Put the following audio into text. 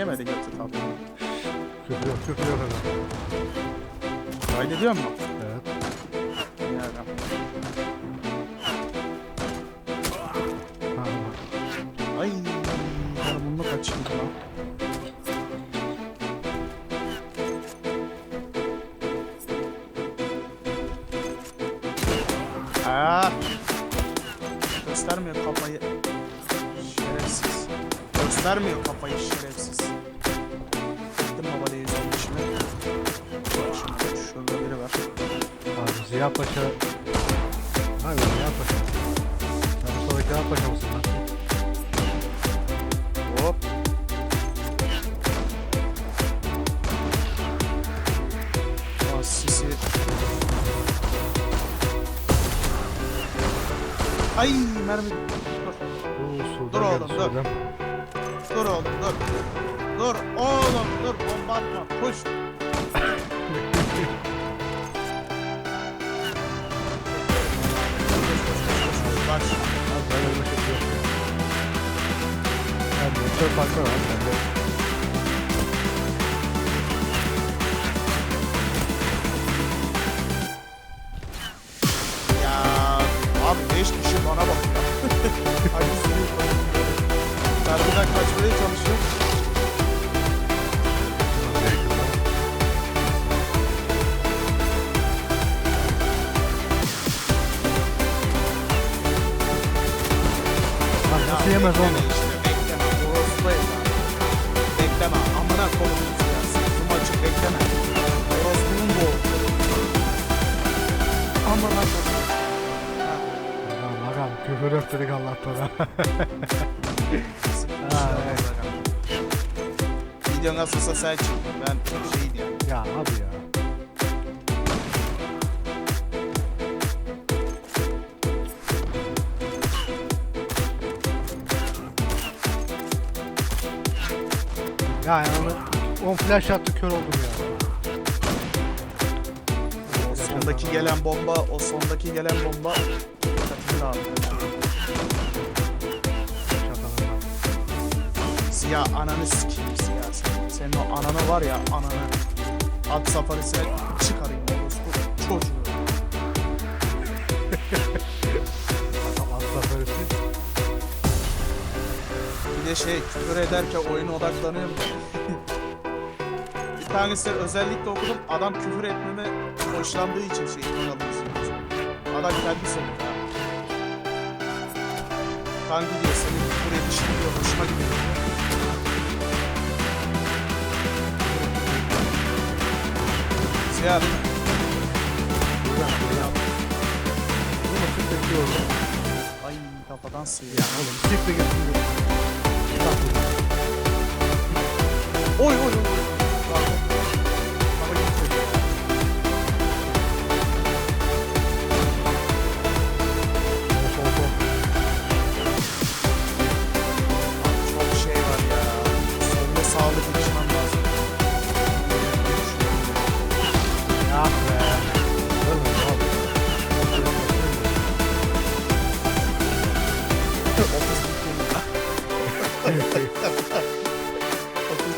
Yemedi götü tabii. Küfür yok, küfür yok herhalde. Kaydediyor mu? Evet. Ha, Ay ben bunu kaçayım lan. Aa, göstermiyor kafayı. Göstermiyor kafayı şerefsiz. Gittim baba değil içine. Şimdi şurada biri var. Abi Ziya Paşa... Hayır Ziya Paşa. Ya Mustafa Kemal Paşa mısın lan? Hop. Aa, sisi. Ay mermi. Dur. Oo, Dur oğlum, dur. Dur oğlum dur. Dur oğlum dur bomba atma. Koş. Bak. Abi ben şey yok. Yani motor farklı var. Ben de Ya abi 5 kişi bana bak ya. Hadi sürüyor. Harbiden kaçmaya çalışıyor. Nasıl yemez bekleme bekleme. Orospuyum ya. Bekleme. Amına koyayım ya. Sırtım açık bekleme. Orospunun bu. Amına koyayım. Bakalım küfür dedik Allah'tan. Ha, evet. Video nasılsa sen çık. Ben şey diyeyim. ya abi ya. Yani onu 10 flash attı kör oldum ya. O sondaki gelen bomba, o sondaki gelen bomba dikkatini dağıttı. Siyah ananı sikeyim siyah sen. Senin o ananı var ya ananı. At safarisine çıkarayım orospu çocuğu. Adam asla böylesi. Bir de şey küfür ederken oyuna odaklanıyor bir tanesi özellikle okudum adam küfür etmeme hoşlandığı için şey alıyorsun. Adam kendi söylüyor ha. Kanki diyor senin edişin diyor hoşuma gidiyor. Bekliyorum. Ay kafadan sıyıyor. Ya oğlum siktir git. Oy oy oy.